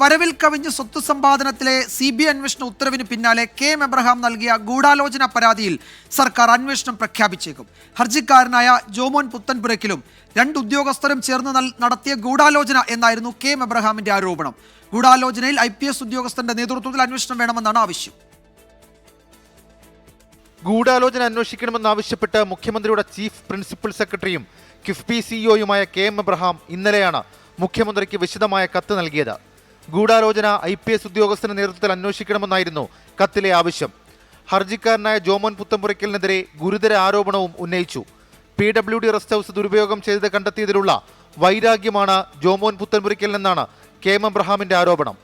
വരവിൽ കവിഞ്ഞ് സ്വത്ത് സമ്പാദനത്തിലെ സി ബി ഐ അന്വേഷണ ഉത്തരവിന് പിന്നാലെ കെ എം എബ്രഹാം നൽകിയ ഗൂഢാലോചന പരാതിയിൽ സർക്കാർ അന്വേഷണം പ്രഖ്യാപിച്ചേക്കും. ഹർജിക്കാരനായ ജോമോൻ പുത്തൻപുരക്കിലും രണ്ട് ഉദ്യോഗസ്ഥരും ചേർന്ന് നടത്തിയ ഗൂഢാലോചന എന്നായിരുന്നു കെ എം എബ്രഹാമിന്റെ ആരോപണം. ഗൂഢാലോചനയിൽ ഐ പി എസ് ഉദ്യോഗസ്ഥന്റെ നേതൃത്വത്തിൽ അന്വേഷണം വേണമെന്നാണ് ആവശ്യം. ഗൂഢാലോചന അന്വേഷിക്കണമെന്നാവശ്യപ്പെട്ട് മുഖ്യമന്ത്രിയുടെ ചീഫ് പ്രിൻസിപ്പൽ സെക്രട്ടറിയും കിഫ്ബി സിഇഒയുമായ കെ എം എബ്രഹാം ഇന്നലെയാണ് മുഖ്യമന്ത്രിക്ക് വിശദമായ കത്ത് നൽകിയത്. ഗൂഢാലോചന ഐ പി എസ് ഉദ്യോഗസ്ഥന്റെ നേതൃത്വത്തിൽ അന്വേഷിക്കണമെന്നായിരുന്നു കത്തിലെ ആവശ്യം. ഹർജിക്കാരനായ ജോമോൻ പുത്തമ്പുറയ്ക്കലിനെതിരെ ഗുരുതര ആരോപണവും ഉന്നയിച്ചു. P W D rest house ദുരുപയോഗം ചെയ്ത് കണ്ടെത്തിയതിലുള്ള വൈരാഗ്യമാണ് ജോമോൻ പുത്തൻപുരയ്ക്കലിനെന്നാണ് കെ എം എബ്രഹാമിന്റെ ആരോപണം.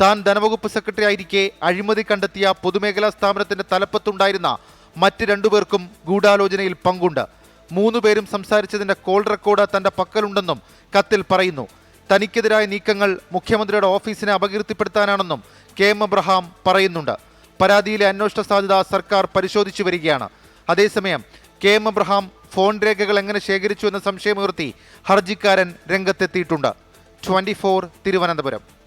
താൻ ധനവകുപ്പ് സെക്രട്ടറി ആയിരിക്കെ അഴിമതി കണ്ടെത്തിയ പൊതുമേഖലാ സ്ഥാപനത്തിന്റെ തലപ്പത്തുണ്ടായിരുന്ന മറ്റ് രണ്ടുപേർക്കും ഗൂഢാലോചനയിൽ പങ്കുണ്ട്. മൂന്നുപേരും സംസാരിച്ചതിന്റെ കോൾ റെക്കോർഡ് തന്റെ പക്കലുണ്ടെന്നും കത്തിൽ പറയുന്നു. തനിക്കെതിരായ നീക്കങ്ങൾ മുഖ്യമന്ത്രിയുടെ ഓഫീസിനെ അപകീർത്തിപ്പെടുത്താനാണെന്നും കെ എം എബ്രഹാം പറയുന്നുണ്ട്. പരാതിയിലെ അന്വേഷണ സാധ്യത സർക്കാർ പരിശോധിച്ചു വരികയാണ്. അതേസമയം കെ എം എബ്രഹാം ഫോൺ രേഖകൾ എങ്ങനെ ശേഖരിച്ചു എന്ന സംശയമുയർത്തി ഹർജിക്കാരൻ രംഗത്തെത്തിയിട്ടുണ്ട്. ട്വന്റി തിരുവനന്തപുരം.